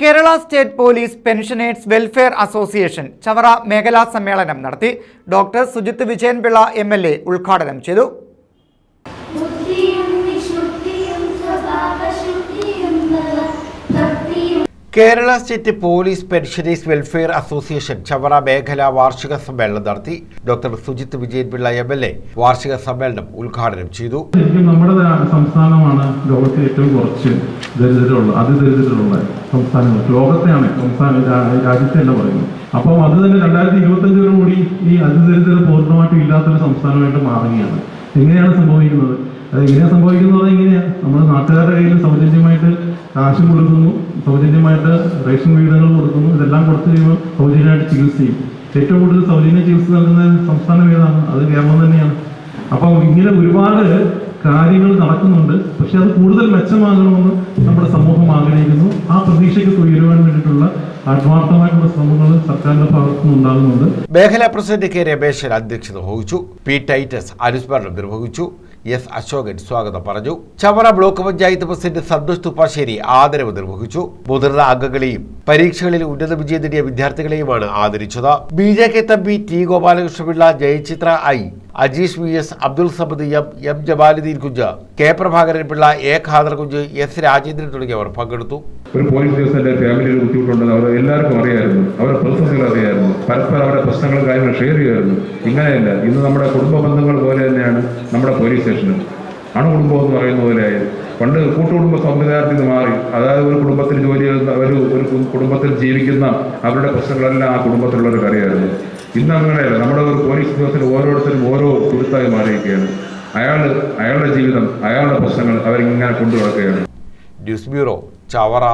Kerala state police pensioners welfare association Chavara മേഖലാ സമ്മേളനം നടത്തി doctor Sujith Vijayanpillai M L A ഉദ്ഘാടനം ചെയ്തു. Kerala state police pensioners welfare association Chavara മേഖല വാർഷിക സമ്മേളനം നടത്തി doctor Sujith Vijayanpillai M L A വാർഷിക സമ്മേളനം ഉദ്ഘാടനം ചെയ്തു. നമ്മുടെ സംസ്ഥാനമാണ്. ലോകത്തിൽ ഏറ്റവും കുറച്ച് ദരിദ്രരുള്ള അതിദരിദ്രരുള്ള സംസ്ഥാനങ്ങൾ. ലോകത്തെയാണ് സംസ്ഥാന രാ- രാജ്യത്തെ തന്നെ പറയുന്നത്. അപ്പം അത് തന്നെ രണ്ടായിരത്തി ഇരുപത്തഞ്ചോടുകൂടി ഈ അതിദരിദ്രർ പൂർണമായിട്ടും ഇല്ലാത്തൊരു സംസ്ഥാനമായിട്ട് മാറുകയാണ്. എങ്ങനെയാണ് സംഭവിക്കുന്നത്? അത് എങ്ങനെയാണ് സംഭവിക്കുന്നത്? എങ്ങനെയാണ് നമ്മുടെ നാട്ടുകാരുടെ കയ്യിൽ സൗജന്യമായിട്ട് കാശ് കൊടുക്കുന്നു സൗജന്യമായിട്ട് റേഷൻ വീടുകൾ കൊടുക്കുന്നു ഇതെല്ലാം കൊടുത്തു കഴിയുമ്പോൾ സൗജന്യമായിട്ട് ചെയ്യും ഏറ്റവും കൂടുതൽ സൗജന്യ ചികിത്സ നൽകുന്ന സംസ്ഥാനം ഏതാണ്? അത് കേരളം തന്നെയാണ്. അപ്പം ഇങ്ങനെ ഒരുപാട് കാര്യങ്ങൾ നടക്കുന്നുണ്ട്. പക്ഷെ അത് കൂടുതൽ മെച്ചമാകണമെന്ന് നമ്മുടെ സമൂഹം ആഗ്രഹിക്കുന്നു. ആ പ്രതീക്ഷയ്ക്ക് ഉയരുവാൻ വേണ്ടിയിട്ടുള്ള ശ്രമങ്ങൾ സർക്കാരിന്റെ മേഖലാ പ്രസിഡന്റ് കെ രമേശൻ അധ്യക്ഷത വഹിച്ചു. പി ടൈറ്റസ് അനുസ്മരണം നിർവഹിച്ചു. എസ് അശോകൻ സ്വാഗതം പറഞ്ഞു. ചവറ ബ്ലോക്ക് പഞ്ചായത്ത് പ്രസിഡന്റ് സന്തോഷ് തുപ്പാശ്ശേരി ആദരവ് നിർവഹിച്ചു. മുതിർന്ന അംഗങ്ങളെയും പരീക്ഷകളിൽ ഉന്നത വിജയം നേടിയ വിദ്യാർത്ഥികളെയുമാണ് ആദരിച്ചത്. B J K Thampi T Gopalakrishnapillai Jayachitra I Ajeesh V S Abdul Sabad M M Jamaluddin Kunj K Prabhakaran Pillai A Khader Kunj S Rajendran തുടങ്ങിയവർ പങ്കെടുത്തു. ഒരു പോലീസ് ഉദ്യോഗസ്ഥന്റെ ഫാമിലിയിൽ ബുദ്ധിമുട്ടുണ്ടെന്ന് അവർ എല്ലാവർക്കും അറിയായിരുന്നു. അവരെ പ്രതിസന്ധികൾ അറിയായിരുന്നു. പരസ്പരം അവരുടെ പ്രശ്നങ്ങളും കാര്യങ്ങളും ഷെയർ ചെയ്യുമായിരുന്നു. ഇങ്ങനെയല്ല. ഇന്ന് നമ്മുടെ കുടുംബ ബന്ധങ്ങൾ പോലെ തന്നെയാണ് നമ്മുടെ പോലീസ് സ്റ്റേഷനും അണുകുടുംബം എന്ന് പറയുന്ന പോലെയായി. പണ്ട് കൂട്ടുകുടുംബ സംവിധാനത്തിൽ നിന്ന് മാറി. അതായത് ഒരു കുടുംബത്തിൽ ജോലി ചെയ്യുന്ന ഒരു ഒരു കുടുംബത്തിൽ ജീവിക്കുന്ന അവരുടെ പ്രശ്നങ്ങളെല്ലാം ആ കുടുംബത്തിലുള്ളവർക്ക് അറിയായിരുന്നു ഇന്ന് അങ്ങനെയല്ല നമ്മുടെ ഒരു പോലീസ് ഉദ്യോഗസ്ഥർ ഓരോരുത്തരും ഓരോ കുരുത്തായി മാറിയിരിക്കുകയാണ്. അയാൾ അയാളുടെ ജീവിതം അയാളുടെ പ്രശ്നങ്ങൾ അവരിങ്ങനെ കൊണ്ടു നടക്കുകയാണ് ന്യൂസ് ബ്യൂറോ ചവറ.